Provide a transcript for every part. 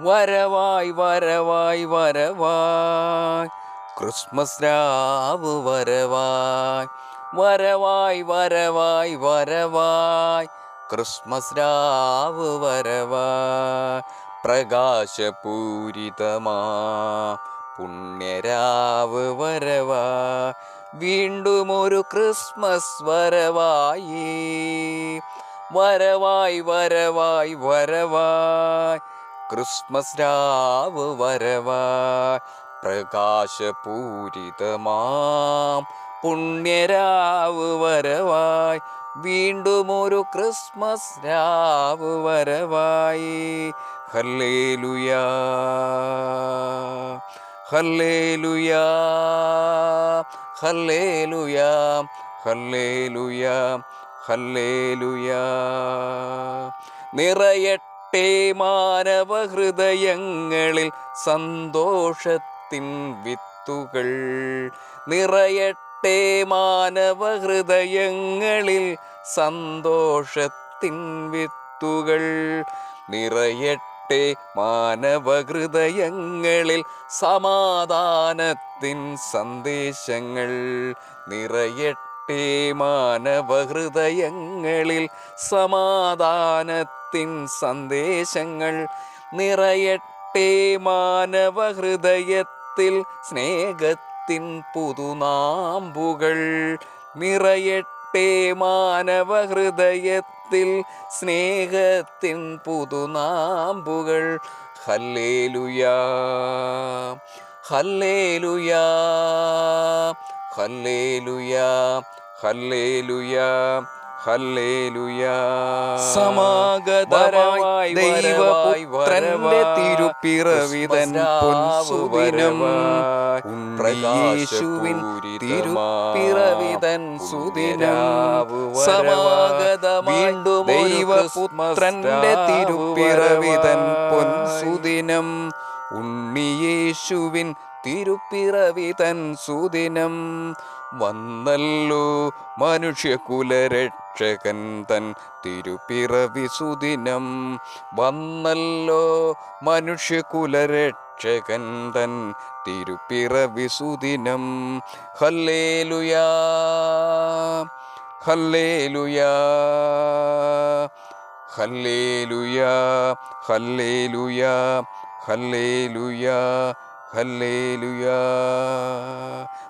വരവായി വരവായി വരവായി. ക്രിസ്മസ് രാവ് വരവായി. വരവായി വരവായി വരവായി. ക്രിസ്മസ് രാവ് വരവായി. പ്രകാശപൂരിതമാ. പുണ്യരാവ് വീണ്ടും ഒരു ക്രിസ്മസ് വരവായി. വരവായി വരവായി വരവായി. ക്രിസ്മസ് രാവ് വരവായി പ്രകാശപൂരിതമാം. പുണ്യരാവ് വരവായി വീണ്ടും ഒരു ക്രിസ്മസ് രാവ് വരവായി. Hallelujah hallelujah hallelujah hallelujah hallelujah. നിറയട്ടെ മാനവ ഹൃദയങ്ങളിൽ സന്തോഷത്തിൻ വിത്തുകൾ. നിറയട്ടെ മാനവ ഹൃദയങ്ങളിൽ സന്തോഷത്തിൻ വിത്തുകൾ. നിറയട്ടെ മാനവ ഹൃദയങ്ങളിൽ സമാധാനത്തിൻ സന്ദേശങ്ങൾ. നിറയട്ടെ മാനവ ഹൃദയങ്ങളിൽ സമാധാനത്തിൻ സന്ദേശങ്ങൾ നിറയട്ടെ മാനവഹൃദയത്തിൽ സ്നേഹത്തിൻ പുതുനാമ്പുകൾ നിറയട്ടെ മാനവഹൃദയത്തിൽ സ്നേഹത്തിൻ പുതുനാമ്പുകൾ. Hallelujah hallelujah. Hallelujah hallelujah hallelujah. സമാഗതമായി ദൈവപുത്രന്റെ തിരുപ്പിറവിതൻ പൊൻസുദിനം യേശുവിൻ തിരുപ്പിറവിതൻ സുദിനം സമാഗതമായി ദൈവപുത്രന്റെ തിരുപ്പിറവിതൻ പൊൻസുദിനം ഉണ്ണിയേശുവിൻ തിരുപ്പിറവിതൻ സുദിനം. വന്നല്ലോ മനുഷ്യകുലരക്ഷകൻ തൻ തിരുപ്പിറവി സുദിനം. വന്നല്ലോ മനുഷ്യകുലരക്ഷകൻ തൻ തിരുപ്പിറവി സുദിനം. Hallelujah hallelujah hallelujah hallelujah hallelujah.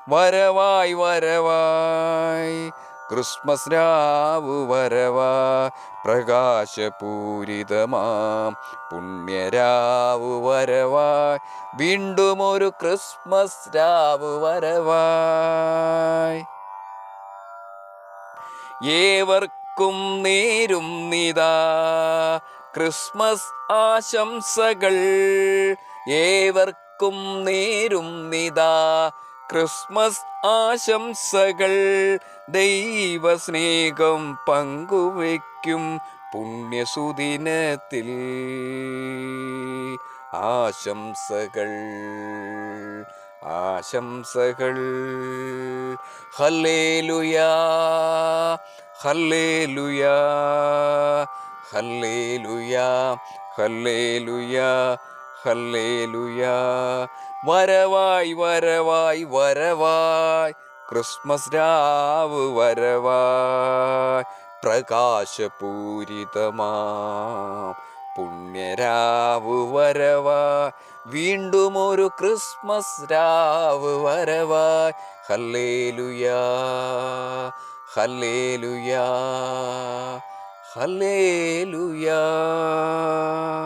വരവായി വരവായി. ക്രിസ്മസ് രാവ് വരവാ. പ്രകാശപൂരിതമാം. പുണ്യരാവ് വരവായി വീണ്ടും ഒരു ക്രിസ്മസ് രാവ് വരവായി. ഏവർക്കും നേരും നിതാ. ക്രിസ്മസ് ആശംസകൾ. ഏവർക്കും നേരും നിതാ. ക്രിസ്മസ് ആശംസകൾ ദൈവസ്നേഹം പങ്കുവയ്ക്കും പുണ്യസുദിനത്തിൽ. ആശംസകൾ ആശംസകൾ. Hallelujah hallelujah hallelujah hallelujah. Hallelujah. വരവായി വരവായി വരവായി. ക്രിസ്മസ് രാവ് വരവായി. പ്രകാശപൂരിതമാം. പുണ്യരാവ് വരവായി. വീണ്ടും ഒരു ക്രിസ്മസ് രാവ് വരവായി. Hallelujah hallelujah hallelujah.